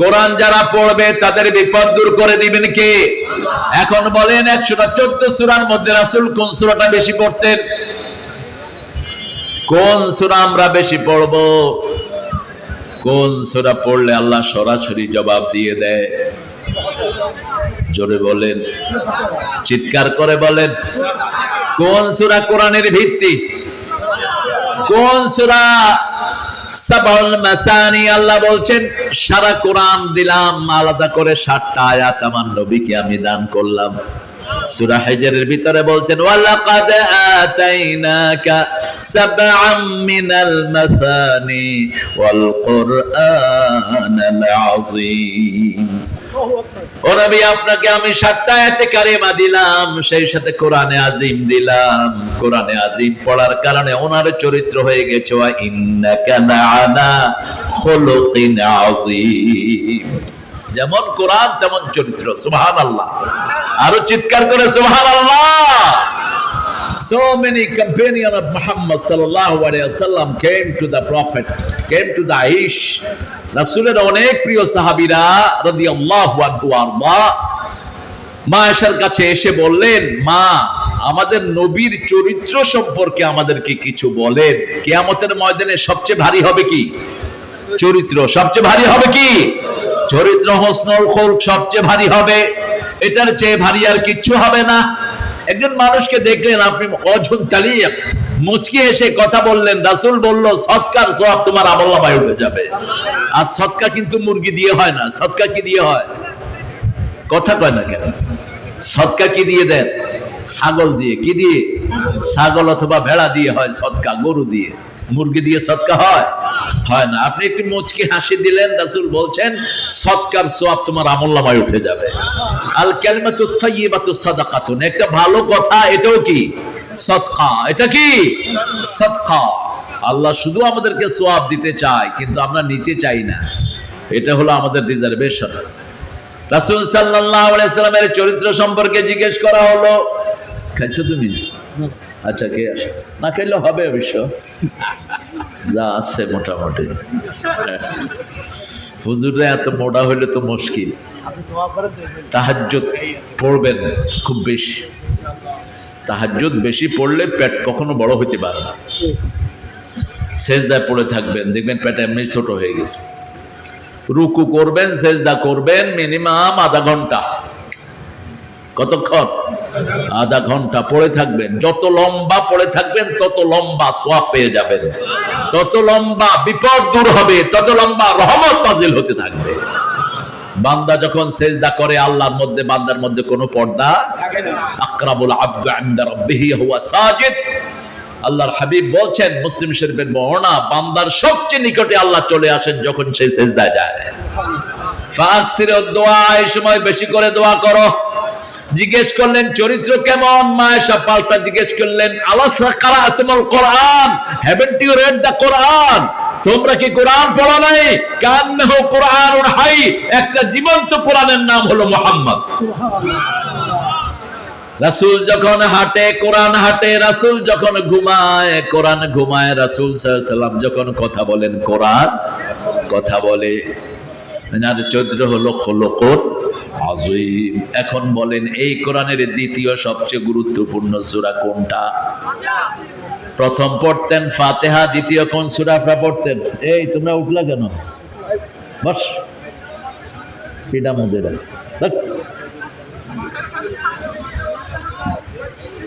কোরআন যারা পড়বে তাদের বিপদ দূর করে দিবেন কে? এখন বলেন একশোটা চোদ্দ সুরার মধ্যে রাসুল কোন সুরাটা বেশি পড়তেন? কোন সুরা আমরা বেশি পড়ব? কোন সুরা পড়লে আল্লাহ সরাসরি জবাব দিয়ে দেয়? জোরে বলেন, চিৎকার করে বলেন, কোন সুরা কোরআনের ভিত্তি? কোন সুরা সাবাউল মাসানি, আল্লাহ বলছেন, সারা কোরআন দিলাম, আলাদা করে সাতটা আয়াত আমার নবীকে আমি দান করলাম। সূরা হিজরের ভিতরে বলছেন, ওয়ালাকাদ আতাইনাকা সাবআম মিনাল মাসানি ওয়াল কোরআনাল আযীম। নবী আপনাকে আমি সাতটা দিলাম, সেই সাথে কোরআনে আজিম দিলাম। কোরআনে আজিম পড়ার কারণে ওনার চরিত্র হয়ে গেছে যেমন কোরআন, তেমন চরিত্র, সুবহানাল্লাহ। আরও চিৎকার করে, সুবহানাল্লাহ। So many companion of Muhammad sallallahu alaihi wasallam came to the Prophet, came to the Aish. রাসূলের অনেক প্রিয় সাহাবীরা আনহু আরদা মা আয়েশার কাছে এসে বললেন মা আমাদের নবীর চরিত্র সম্পর্কে আমাদেরকে কিছু বলেন। কেয়ামতের ময়দানে সবচেয়ে ভারী হবে কি? চরিত্র সবচেয়ে ভারী হবে কি? চরিত্র হোসনুল খুলক সবচেয়ে ভারী হবে। এটার চেয়ে ভারী আর কিচ্ছু হবে না। একজন মানুষকে দেখলেন, আপনি অঝন চালিয়ে মুচকি এসে কথা বললেন, রাসূল বলল, সৎকার সওয়াব তোমার আমল্লামায় উঠে যাবে। আর সৎকা কিন্তু মুরগি দিয়ে হয় না সৎকা কি দিয়ে হয়? কথা কয় না কেন? সৎকা কি দিয়ে দেন? ছাগল দিয়ে। কি দিয়ে? ছাগল অথবা ভেড়া দিয়ে হয় সৎকা গরু দিয়ে। মুরগি দিয়ে সৎকা হয়? হয় না। আপনি একটু মুচকি হাসি দিলেন, রাসূল বলছেন, সৎকার সোয়াব তোমার আমল্লামায় উঠে যাবে। আল কালিমাতু তাইয়্যিবাতু সাদাকাতুন। একটা ভালো কথা, এটাও কি? সদকা। এটা কি? সদকা। আল্লাহ শুধু আমাদেরকে সোয়াব দিতে চায়, কিন্তু আমরা নিতে চাই না। এটা হলো আমাদের রিজার্ভেশন রাসূল সাল্লাল্লাহু আলাইহি সাল্লামের চরিত্র সম্পর্কে জিজ্ঞেস করা হলো, খাইছো তুমি? আচ্ছা কে না খাইলে হবে অবশ্য। যা আছে মোটামুটি। হুজুরে এত মোটা হইলে তো মুশকিল। তাহাজ্জুদ পড়বেন খুব বেশি। তাহাজ্জুদ বেশি পড়লে পেট কখনো বড় হইতে পারে না। সেজদায় পড়ে থাকবেন। দেখবেন পেট এমনি ছোট হয়ে গেছে। রুকু করবেন সেজদা করবেন মিনিমাম আধা ঘণ্টা। কতক্ষণ? আধা ঘণ্টা পড়ে থাকবেন। যত লম্বা পড়ে থাকবেন, তত লম্বা সোয়াব পেয়ে যাবেন। তত লম্বা বিপদ দূর হবে, তত লম্বা রহমত নাজিল হতে থাকবে। বান্দা যখন সেজদা করে, আল্লাহর মধ্যে, বান্দার মধ্যে কোনো পর্দা আকরাবুল আব্দু ইনদা রাব্বিহি, হুয়া সাজিদ। আল্লাহর হাবিব বলছেন, মুসলিম শরীফের বর্ণনা, বান্দার সবচেয়ে নিকটে আল্লাহ চলে আসেন যখন সে সেজদা যায়। ফাকসির দোয়া, এই সময় বেশি করে দোয়া করো। জিজ্ঞেস করলেন চরিত্র কেমন? মায়েশা পাল্টা জিজ্ঞেস করলেন আলাসা কারা তোমার Quran haven't you read the Quran? তোমরা কি কোরআন পড়া নাই? কান্নাহ কোরআন হাই একটা জীবন্ত কোরআনের নাম হলো মোহাম্মদ। রাসূল যখন হাঁটে কোরআন হাঁটে রাসূল যখন ঘুমায় কোরআন ঘুমায় রাসূল সাল্লাম যখন কথা বলেন কোরআন? কথা বলে চরিত্র হলো খোলকর এখন বলেন, এই কোরআনের দ্বিতীয় সবচেয়ে গুরুত্বপূর্ণ সূরা কোনটা? প্রথম পড়তেন ফাতেহা, দ্বিতীয় কোন সূরা আপনারা পড়তেন? এই, তোমরা উঠলা কেন? বস।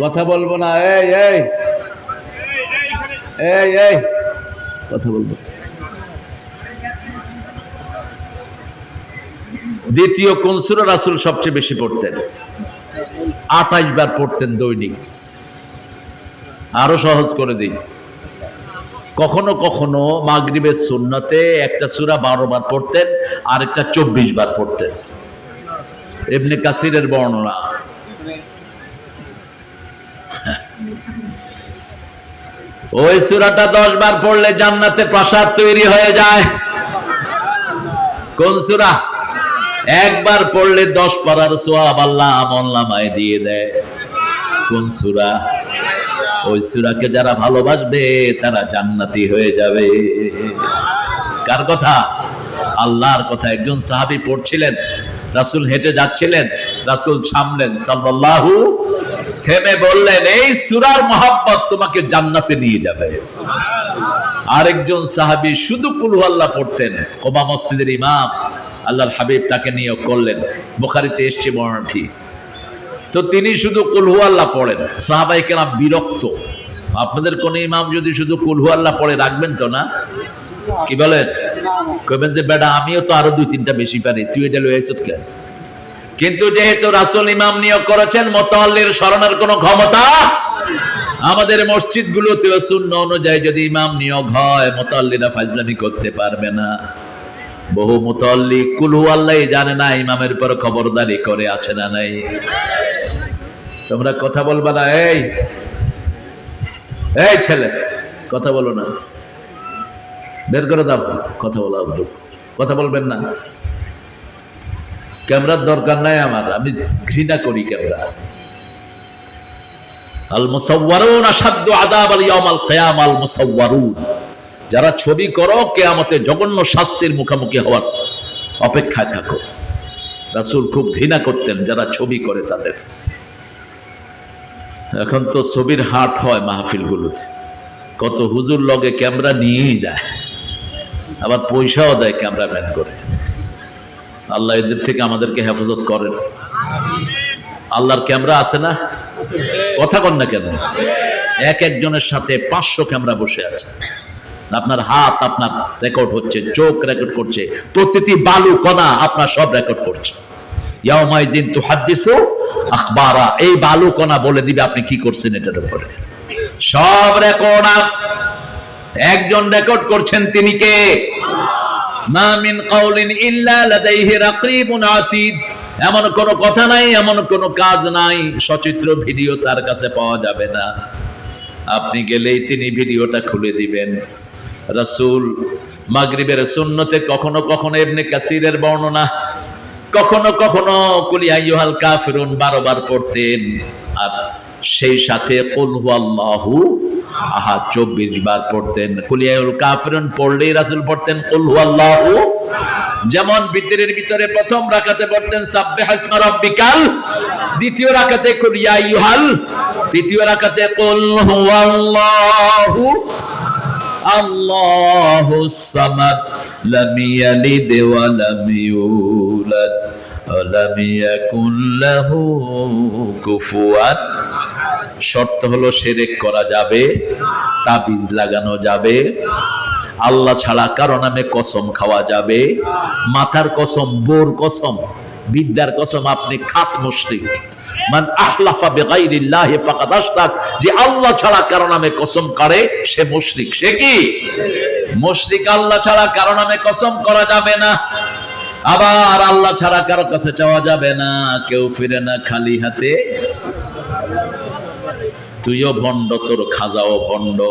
কথা বলব না। এই এই। এই এই। কথা বলব। দ্বিতীয় কোন সূরা রাসূল সবচেয়ে বেশি পড়তেন? আঠাইশ বার পড়তেন দৈনিক। আরও সহজ করে দিই। কখনো কখনো মাগরিবের সুন্নতে একটা সুরা বারো বার পড়তেন আর একটা চব্বিশ বার পড়তেন। এমনি কাসিরের বর্ণনা। ওই সুরাটা দশ বার পড়লে জান্নাতে প্রাসাদ তৈরি হয়ে যায়। কোন সূরা? একবার পড়লে দশ পারার সোয়াব আল্লাহ আমল দিয়ে দেয়। কোন সুরা? ওই সূরাকে যারা ভালোবাসবে, তারা জান্নাতি হয়ে যাবে। কার কথা? আল্লাহর কথা। একজন সাহাবী পড়ছিলেন, রাসূল হেঁটে যাচ্ছিলেন, রাসূল থামলেন সাল্লাল্লাহু থেমে বললেন, এই সুরার মহাব্বত তোমাকে জান্নাতে নিয়ে যাবে। আরেকজন সাহাবী শুধু কুলহু আল্লাহ পড়তেন কোবা মসজিদের ইমাম আল্লাহর হাবিব তাকে নিয়োগ করলেন। বুখারীতে এসছে বর্ণাটি তো তিনি শুধু কুলহু আল্লাহ পড়েন। সাহাবাই কেনা বিরক্ত। আপনাদের কোন ইমাম যদি শুধু কুলহু আল্লাহ পড়ে, রাখবেন তো না? কি বলেন? কইবেন যে, বেটা, আমিও তো আরও দুই তিনটা বেশি পারি। তুই এটা লই কেন? কিন্তু যেহেতু রাসুল ইমাম নিয়োগ করেছেন মোতাল্লির স্মরণের কোনো ক্ষমতা আমাদের মসজিদ গুলোতে শূন্য অনুযায়ী যদি ইমাম নিয়োগ হয় মোতাল্লিরা ফাজলামি করতে পারবে না। বহু মুতল্লি কুলহু আল্লাহ জানে না, ইমামের উপর খবরদারি করে আছে না নাই। তোমরা কথা বলবা না, এই এই ছেলে, কথা বলো না। বের করে দাও, কথা বলো কথা বলবেন না। ক্যামেরার দরকার নাই আমার, আমি ঘৃণা করি ক্যামেরা। আল মুসাওয়ারুন আসাদ্দু আদাব আল ইয়াউম আল কিয়াম আল মুসাওয়ারুন যারা ছবি করো কেয়ামতে জঘন্য শাস্তির মুখোমুখি হওয়ার অপেক্ষায় থাকো। রাসূল খুব ঘৃণা করতেন যারা ছবি করে তাদের। এখন তো ছবির হাট হয় মাহফিলগুলোতে। কত হুজুর লগে ক্যামেরা নিয়েই যায়। আবার পয়সাও দেয় ক্যামেরা ক্যামেরাম্যান করে। আল্লাহ এদের থেকে আমাদেরকে হেফাজত করেন। আল্লাহর ক্যামেরা আছে না? কথা কন না কেন? এক একজনের সাথে পাঁচশো ক্যামেরা বসে আছে। আপনার হাত, আপনার রেকর্ড হচ্ছে, চোখ রেকর্ড করছে, প্রতিটি বালু, কণা আপনার সব রেকর্ড করছে। ইয়াউমাইদিন তুহাদ্দিসু আখবারা, এই বালু, কণা বলে দিবে আপনি কি করছেন এটার উপরে। সব রেকর্ড একজন রেকর্ড করছেন তিনি কে? মা মিন এমন কোন কথা নাই, এমন কোন কাজ নাই, সচিত্র ভিডিও তার কাছে পাওয়া যাবে না। আপনি গেলেই তিনি ভিডিওটা খুলে দিবেন। রাসূল, মাগরিবের সুন্নতে কখনো কখনো ইবনে কাসিরের বর্ণনা, কখনো কখনো কুলি আইয়ুহাল কাফিরুন বারবার পড়তেন। আর সেই সাথে কুল হুয়াল্লাহু আহা চব্বিশ বার পড়তেন। কাফিরুন পড়লেই রাসূল পড়তেন কুল হুয়াল্লাহু। যেমন ভিতরের ভিতরে প্রথম রাকাতে পড়তেন রাব্বিকাল। দ্বিতীয় রাকাতে কুল ইয়া তৃতীয় রাকাতে কুল শর্ত হলো সেরেক করা যাবে, তাবিজ লাগানো যাবে, আল্লাহ ছাড়া কারও নামে কসম খাওয়া যাবে, মাথার কসম, বোর কসম, বিদ্যার কসম, আপনি খাস মুশরিক। যে আল্লাহ ছাড়া কারও নামে কসম করে, সে মুশরিক। সে কি? মুশরিক আল্লাহ ছাড়া কারও নামে কসম করা যাবে না। আবার আল্লাহ ছাড়া কারও কাছে চাওয়া যাবে না। কেউ ফিরে না খালি হাতে। তুইও ভণ্ড, তোর খাজাও ভণ্ড।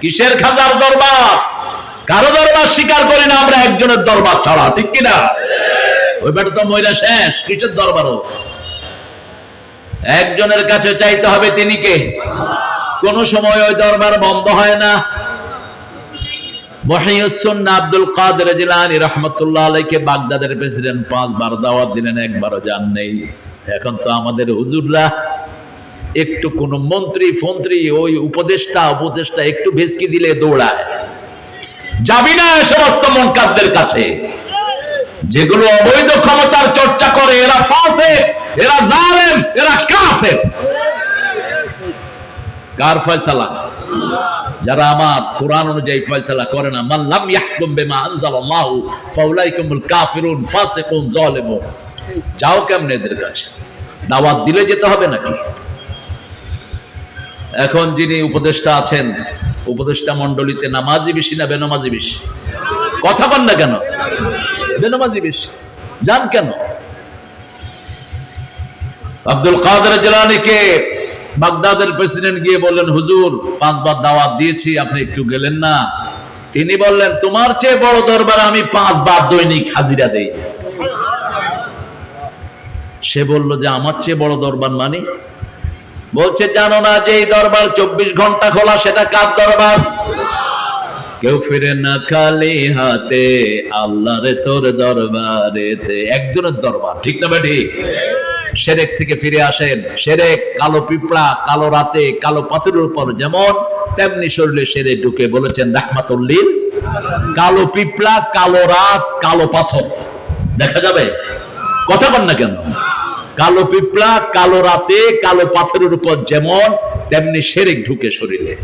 কিসের খাজার দরবার? কারও দরবার স্বীকার করি না, আমরা একজনের দরবার ছাড়া, ঠিক কিনা? ওই বেটা তো ময়রা শেষ, কিসের দরবারও একজনের কাছে চাইতে হবে তিনি কে? কোন সময় ওই দরবার বন্ধ হয় না। একটু কোন মন্ত্রী ওই উপদেষ্টা উপদেষ্টা একটু ভেসকি দিলে দৌড়ায়। যাবি না সমস্ত মনকারদের কাছে। যেগুলো অবৈধ ক্ষমতার চর্চা করে, এরা ফাসে। এরা জালেম, এরা কাফের। কার ফয়সালা? যারা আমার কোরআন অনুযায়ী ফয়সালা করে না মাল্লাম ইয়াহকুম বিমা আনজালাল্লাহু, ফাউলাইকুমুল কাফিরুন ফাসিকুন জালিমুন। যাও কেমনে এদের কাছে? দাওয়াত দিলে যেতে হবে নাকি? এখন যিনি উপদেষ্টা আছেন, উপদেষ্টা মন্ডলীতে নামাজি বেশি না বেনামাজি বেশি? কথা বল না কেন? বেনামাজি বেশি। যান কেন? আব্দুল কাদের জেলানিকে বাগদাদের প্রেসিডেন্ট গিয়ে বললেন, হুজুর, পাঁচবার দাওয়াত দিয়েছি, আপনি একটু গেলেন না। তিনি বললেন, তোমার চেয়ে বড় দরবার আমি পাঁচবার দৈনিক হাজিরা দেই। সে বলল, যে আমার চেয়ে বড় দরবার মানে? বলছে, জানো না যে এই দরবার চব্বিশ ঘণ্টা খোলা, সেটা কার দরবার? কেউ ফিরে না খালি হাতে, আল্লাহরে তোর দরবারেতে, একজনের দরবার, ঠিক না বেটি সেরেক থেকে ফিরে আসেন। সেরেক, কালো পিঁপড়া, কালো রাতে, কালো পাথরের উপর যেমন, তেমনি শরীরে সেরে ঢুকে বলেছেন রাহমাতুল্লিল। কালো পিঁপড়া, কালো রাত, কালো পাথর। দেখা যাবে? কথা বল না কেন? কালো পিঁপড়া, কালো রাতে, কালো পাথরের উপর যেমন, তেমনি সেরেক ঢুকে শরীরে।